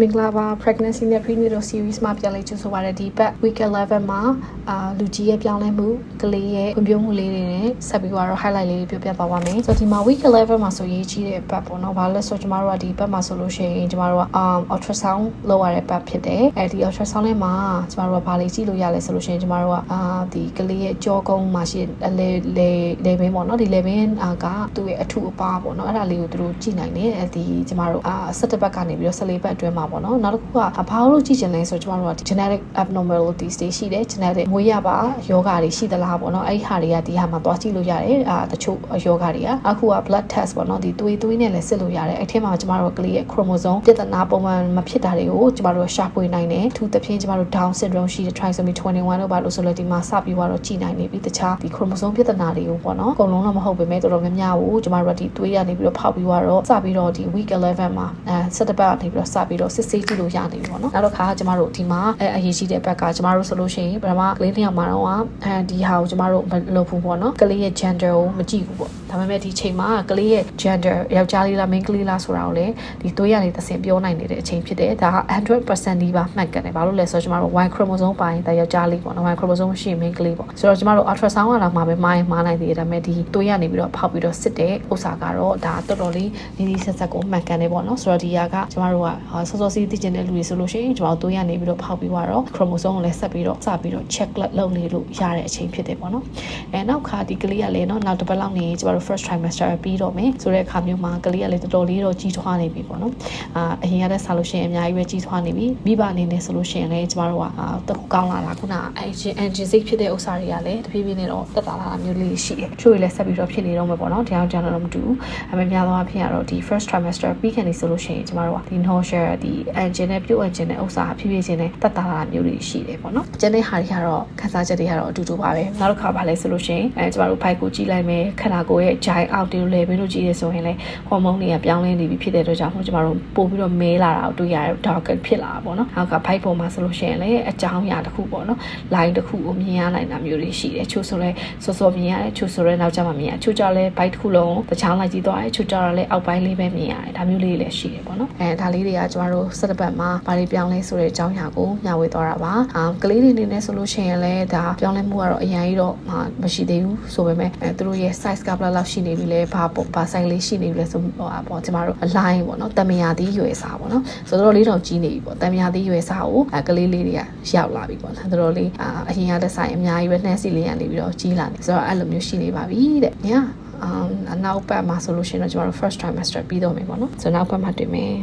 မင်္ဂလာပါ pregnancy နဲ့ prenatal series မှာပြန်လည်ကြိုဆိုပါရတဲ့ဒီဘက် week 11မှာအာလူကြီးရဲ့ပြောင်းလဲမှုကလေးရဲ့ဖွံ့ဖြိုးမှုလေးတွေနဲ့ဆက်ပြီးတော့ highlight လေးတွေပြောပြသွားပါမယ်ဆိုတော့ဒီမှာ week 11မှာဆိုရေးကြီးတဲ့ဘက်ပေါ့နော်ဘာလို့လဲဆိုတော့ကျမတို့ကဒီဘက်မှာဆိုလို့ရှိရင်ကျမတို့က um ultrasound လုပ်ရတဲ့ဘက်ဖြစ်တယ်အဲဒီ ultrasound လေးမှာကျမတို့ကဘာလေးကြည့်လို့ရလဲဆိုလို့ရှိရင်ကျမတို့ကအာဒီကလေးရဲ့ကြောကုန်းမှာရှိတဲ့လေလေလေဘင်းပေါ့နော်ဒီလေဘင်းအာကသူ့ရဲ့အထူအပါပေါ့နော်အဲ့ဒါလေးကိုသူတို့ကြည့်နိုင်တယ်အဲဒီကျမတို့အာ17ဘက်ကနေပြီးတော့14ဘက်အတွင်းမှာပေါ့နော်နောက်တစ်ခုကဘာလို့ကြည့်ချင်လဲဆိုတော့ကျမတို့က genetic abnormalities တွေရှိတယ် genetic မွေးရပါယောဂတွေရှိသလားပေါ့နော်အဲ့ဒီဟာတွေကဒီဟာမှာသွားကြည့်လို့ရတယ်အာတချို့ယောဂတွေကအခုက blood test ပေါ့နော်ဒီသွေးသွေးနဲ့လည်းစစ်လို့ရတယ်အဲ့ထဲမှာကျမတို့ကလေးရဲ့ chromosome ပြဿနာပုံမှန်မဖြစ်တာတွေကိုကျမတို့ရှာဖွေနိုင်တယ်ထူးသဖြင့်ကျမတို့ down syndrome ရှိတဲ့ trisomy 21လို့ပါလို့ဆိုလို့ဒီမှာစပြီးတော့ကြည့်နိုင်နေပြီတခြားဒီ chromosome ပြဿနာတွေကိုပေါ့နော်အကုန်လုံးတော့မဟုတ်ပေမဲ့တော်တော်များများကိုကျမတို့ကဒီသွေးရနေပြီးတော့ဖောက်ပြီးတော့စပြီးတော့ဒီ week 11မှာအဲ17ပတ်ကနေပြီးတော့စပြီးတော့စစ်ဆေးကြည့်လို့ရနေပြီပေါ့နော်နောက်တစ်ခါကျမတို့ဒီမှာအဲအရေးကြီးတဲ့ဘက်ကကျမတို့ဆိုလို့ရှိရင်ပထမကလေးတစ်ယောက်မှာတော့အဲဒီဟာကိုကျမတို့မလုပ်ဘူးပေါ့နော်ကလေးရဲ့ gender ကိုမကြည့်ဘူးပေါ့ဒါပေမဲ့ဒီချိန်မှာကလေးရဲ့ gender ယောက်ျားလေးလား main ကလေးလားဆိုတာကိုလည်းဒီသွေးရနေသစင်ပြောနိုင်နေတဲ့အချိန်ဖြစ်တယ်ဒါက100%ဒီပါမှတ်ကန်တယ်ဘာလို့လဲဆိုတော့ကျမတို့ Y chromosome ပိုင်းဒါယောက်ျားလေးပေါ့နော် Y chromosome ရှိရင် main ကလေးပေါ့ဆိုတော့ကျမတို့ ultrasound ကတော့မှာပဲမိုင်းမှားနိုင်သေးတယ်ဒါပေမဲ့ဒီသွေးရနေပြီးတော့ဖောက်ပြီးတော့စစ်တဲ့ဥစ္စာကတော့ဒါတော်တော်လေးနီးနီးဆက်ဆက်ကိုမှတ်ကန်တယ်ပေါ့နော်ဆိုတော့ဒီဟာကကျမတို့ကစောစောစီးသိကျင်တဲ့လူတွေဆိုလို့ရှိရင်ကျမတို့သွေးရနေပြီးတော့ဖောက်ပြီးတော့ chromosome ကိုလည်းဆက်ပြီးတော့စပြီးတော့ check လုပ်နေလို့ရတဲ့အချိန်ဖြစ်တယ်ပေါ့နော်အဲနောက်ခါဒီကလေးကလည်းနော်နောက်တစ်ပတ်လောက်နေကျမတို့ first trimester ပြီးတော့မယ်ဆိုတဲ့အခါမျိုးမှာကလေးကလည်းတော်တော်လေးတော့ကြီးထွားနေပြီပေါ့နော်အာအရင်ကတည်းကဆိုလို့ရှိရင်အများကြီးပဲကြီးထွားနေပြီမိဘအနေနဲ့ဆိုလို့ရှိရင်လည်းကျမတို့ကအာတက်ကောင်းလာတာခုနအဲ engine စိတ်ဖြစ်တဲ့ဥစ္စာတွေကလည်းတဖြည်းဖြည်းနဲ့တော့တက်တာလာတာမျိုးလေးရှိတယ်ချို့တွေလည်းဆက်ပြီးတော့ဖြစ်နေတော့မယ်ပေါ့နော်တရားကြောင်တော့မတူဘူးအမေများသောအားဖြင့်ကတော့ဒီ first trimester ပြီးခင်နေဆိုလို့ရှိရင်ကျမတို့ကဒီ nausea ဒီ engine နဲ့ပြုတ် engine နဲ့ဥစ္စာဖြည်းဖြည်းချင်းနဲ့တက်တာလာမျိုးတွေရှိတယ်ပေါ့နော်ကျန်တဲ့ဟာတွေကတော့ခန်းစားချက်တွေကတော့အတူတူပါပဲနောက်တစ်ခါပါလဲဆိုလို့ရှိရင်အဲကျမတို့ဘိုက်ကိုကြည့်လိုက်မယ်ခန္ဓာကိုယ်ရဲ့ giant out တွေလေဘင်းတို့ကြည့်ရဆိုရင်လည်းဟော်မုန်းတွေကပြောင်းလဲနေပြီဖြစ်တဲ့အတွက်ကြောင့်မို့ကျမတို့ပို့ပြီးတော့မဲလာတာကိုတွေ့ရတယ် dark ဖြစ်လာတာပေါ့နော်နောက်ကဘိုက်ပေါ်မှာဆိုလို့ရှိရင်လည်းအကြောင်းအရာတစ်ခုပေါ့နော် line တစ်ခုကိုမြင်ရနိုင်တာမျိုးတွေရှိတယ်ချို့ဆိုလဲစောစောမြင်ရတယ်ချို့ဆိုလဲနောက်ကျမှမြင်ရချို့ကြလဲဘိုက်တစ်ခုလုံးတချောင်းလိုက်ကြည့်သွားတယ်ချို့ကြတော့လဲအောက်ပိုင်းလေးပဲမြင်ရတယ်ဒါမျိုးလေးတွေလည်းရှိတယ်ပေါ့နော်အဲဒါလေးတွေကကျမတို့စက်တပတ်မှာဘာတွေပြောင်းလဲဆိုတဲ့အကြောင်းအရာကိုမျှဝေသွားတာပါအာကလေးတွေအနေနဲ့ဆိုလို့ရှိရင်လည်းဒါပြောင်းလဲမှုကတော့အရင်ကြီးတော့မရှိသေးဘူးဆိုပေမဲ့အဲသူတို့ရဲ့ size ကဘယ်လောက်ရှိနေပြီလဲဘာပေါ့ဘာ size လေးရှိနေပြီလဲဆိုတော့ပေါ့ကျမတို့အလိုင်းပေါ့နော်တမယာသီးရွယ်စားပေါ့နော်ဆိုတော့လေးတော့ကြီးနေပြီပေါ့တမယာသီးရွယ်စားကိုအဲကလေးလေးတွေကရောက်လာပြီပေါ့နော်သူတို့လေးအာအရင်ကတည်းဆိုင်အများကြီးပဲနှက်စီလေးရနေပြီးတော့ကြီးလာနေဆိုတော့အဲ့လိုမျိုးရှိနေပါပြီတဲ့ညာအမ်အနောက်ပတ်မှာဆိုလို့ရှိရင်တော့ကျမတို့ first trimester ပြီးတော့မယ်ပေါ့နော်ဆိုတော့နောက်ပတ်မှာတွေ့မယ်